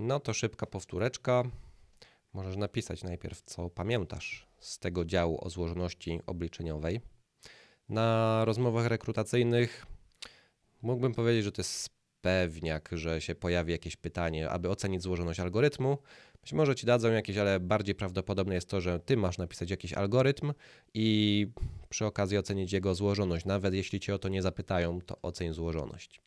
No to szybka powtóreczka. Możesz napisać najpierw, co pamiętasz z tego działu o złożoności obliczeniowej. Na rozmowach rekrutacyjnych mógłbym powiedzieć, że to jest pewniak, że się pojawi jakieś pytanie, aby ocenić złożoność algorytmu. Być może ci dadzą jakieś, ale bardziej prawdopodobne jest to, że ty masz napisać jakiś algorytm i przy okazji ocenić jego złożoność. Nawet jeśli cię o to nie zapytają, to oceń złożoność.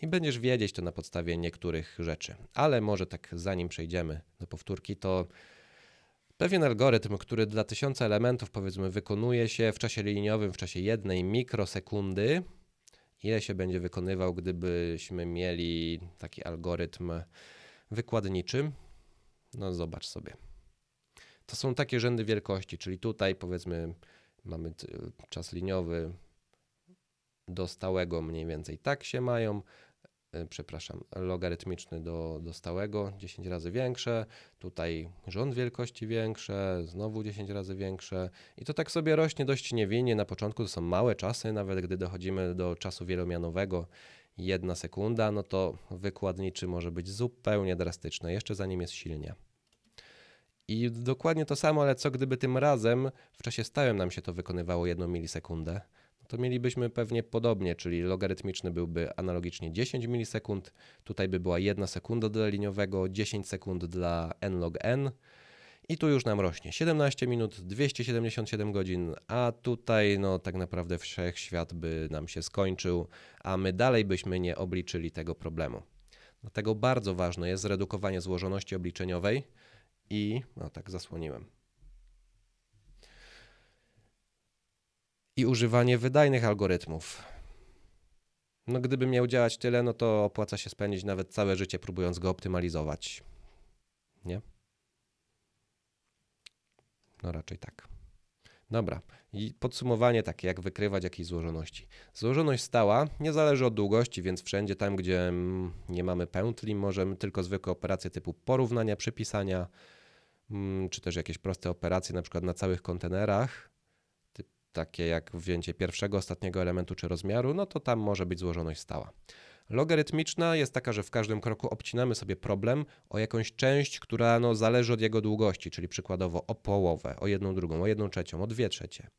I będziesz wiedzieć to na podstawie niektórych rzeczy. Ale może tak zanim przejdziemy do powtórki, to pewien algorytm, który dla tysiąca elementów powiedzmy wykonuje się w czasie liniowym, w czasie jednej mikrosekundy, ile się będzie wykonywał, gdybyśmy mieli taki algorytm wykładniczy? No zobacz sobie. To są takie rzędy wielkości, czyli tutaj powiedzmy mamy czas liniowy do stałego mniej więcej tak się mają, y, przepraszam, logarytmiczny do, do stałego 10 razy większe, tutaj rząd wielkości większe, znowu 10 razy większe i to tak sobie rośnie dość niewinnie. Na początku to są małe czasy, nawet gdy dochodzimy do czasu wielomianowego, jedna sekunda, no to wykładniczy może być zupełnie drastyczne, jeszcze zanim jest silnie. I dokładnie to samo, ale co gdyby tym razem w czasie stałym nam się to wykonywało jedną milisekundę, to mielibyśmy pewnie podobnie, czyli logarytmiczny byłby analogicznie 10 milisekund, tutaj by była 1 sekunda dla liniowego, 10 sekund dla n log n i tu już nam rośnie 17 minut, 277 godzin, a tutaj no tak naprawdę wszechświat by nam się skończył, a my dalej byśmy nie obliczyli tego problemu. Dlatego bardzo ważne jest zredukowanie złożoności obliczeniowej i no tak zasłoniłem. I używanie wydajnych algorytmów. No gdyby miał działać tyle, no to opłaca się spędzić nawet całe życie próbując go optymalizować. Nie? No raczej tak. Dobra. I podsumowanie takie, jak wykrywać jakieś złożoności. Złożoność stała nie zależy od długości, więc wszędzie tam, gdzie mm, nie mamy pętli, możemy tylko zwykłe operacje typu porównania, przypisania, mm, czy też jakieś proste operacje, na przykład na całych kontenerach, takie jak wzięcie pierwszego, ostatniego elementu czy rozmiaru, no to tam może być złożoność stała. Logarytmiczna jest taka, że w każdym kroku obcinamy sobie problem o jakąś część, która no, zależy od jego długości, czyli przykładowo o połowę, o jedną drugą, o jedną trzecią, o dwie trzecie.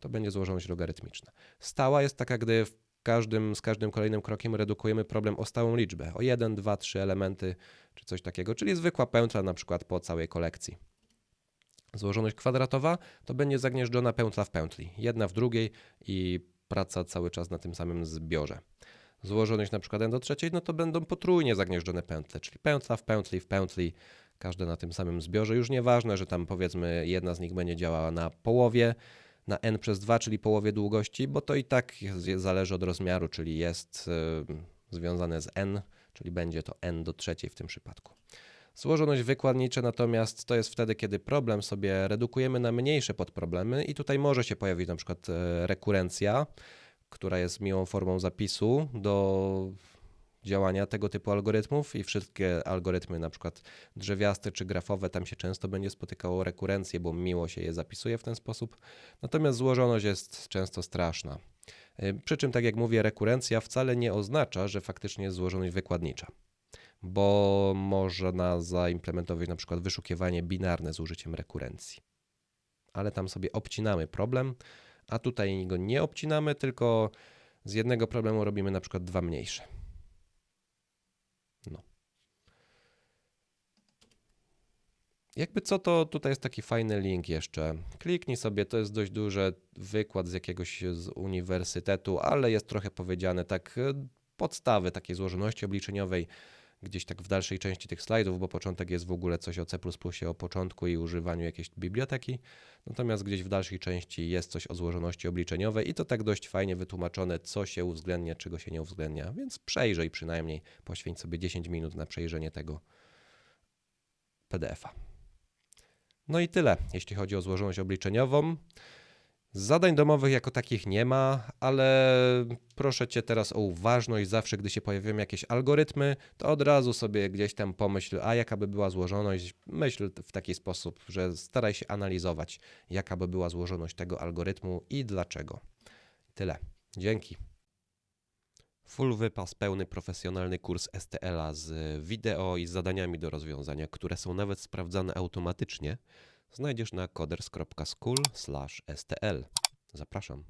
To będzie złożoność logarytmiczna. Stała jest taka, gdy w każdym, z każdym kolejnym krokiem redukujemy problem o stałą liczbę, o 1, 2, 3 elementy, czy coś takiego, czyli zwykła pętla na przykład po całej kolekcji. Złożoność kwadratowa to będzie zagnieżdżona pętla w pętli, jedna w drugiej i praca cały czas na tym samym zbiorze. Złożoność na przykład n do trzeciej, no to będą potrójnie zagnieżdżone pętle, czyli pętla w pętli w pętli, każde na tym samym zbiorze. Już nieważne, że tam powiedzmy jedna z nich będzie działała na połowie, na n przez 2, czyli połowie długości, bo to i tak zależy od rozmiaru, czyli jest y, związane z n, czyli będzie to n do trzeciej w tym przypadku. Złożoność wykładnicza natomiast to jest wtedy, kiedy problem sobie redukujemy na mniejsze podproblemy i tutaj może się pojawić na przykład e, rekurencja, która jest miłą formą zapisu do działania tego typu algorytmów i wszystkie algorytmy, na przykład drzewiaste czy grafowe, tam się często będzie spotykało rekurencję, bo miło się je zapisuje w ten sposób. Natomiast złożoność jest często straszna. Y, Przy czym, tak jak mówię, rekurencja wcale nie oznacza, że faktycznie jest złożoność wykładnicza, bo można zaimplementować na przykład wyszukiwanie binarne z użyciem rekurencji. Ale tam sobie obcinamy problem, a tutaj go nie obcinamy, tylko z jednego problemu robimy na przykład dwa mniejsze. No. Jakby co, to tutaj jest taki fajny link jeszcze. Kliknij sobie, to jest dość duży wykład z jakiegoś z uniwersytetu, ale jest trochę powiedziane tak e, podstawy takiej złożoności obliczeniowej gdzieś tak w dalszej części tych slajdów, bo początek jest w ogóle coś o C++, o początku i używaniu jakiejś biblioteki, natomiast gdzieś w dalszej części jest coś o złożoności obliczeniowej i to tak dość fajnie wytłumaczone, co się uwzględnia, czego się nie uwzględnia, więc przejrzyj przynajmniej, poświęć sobie 10 minut na przejrzenie tego PDF-a. No i tyle, jeśli chodzi o złożoność obliczeniową. Zadań domowych jako takich nie ma, ale proszę Cię teraz o uważność. Zawsze, gdy się pojawiają jakieś algorytmy, to od razu sobie gdzieś tam pomyśl, a jaka by była złożoność. Myśl w taki sposób, że staraj się analizować, jaka by była złożoność tego algorytmu i dlaczego. Tyle. Dzięki. Full wypas, pełny profesjonalny kurs STL-a z wideo i z zadaniami do rozwiązania, które są nawet sprawdzane automatycznie, znajdziesz na coders.school/stl. Zapraszam.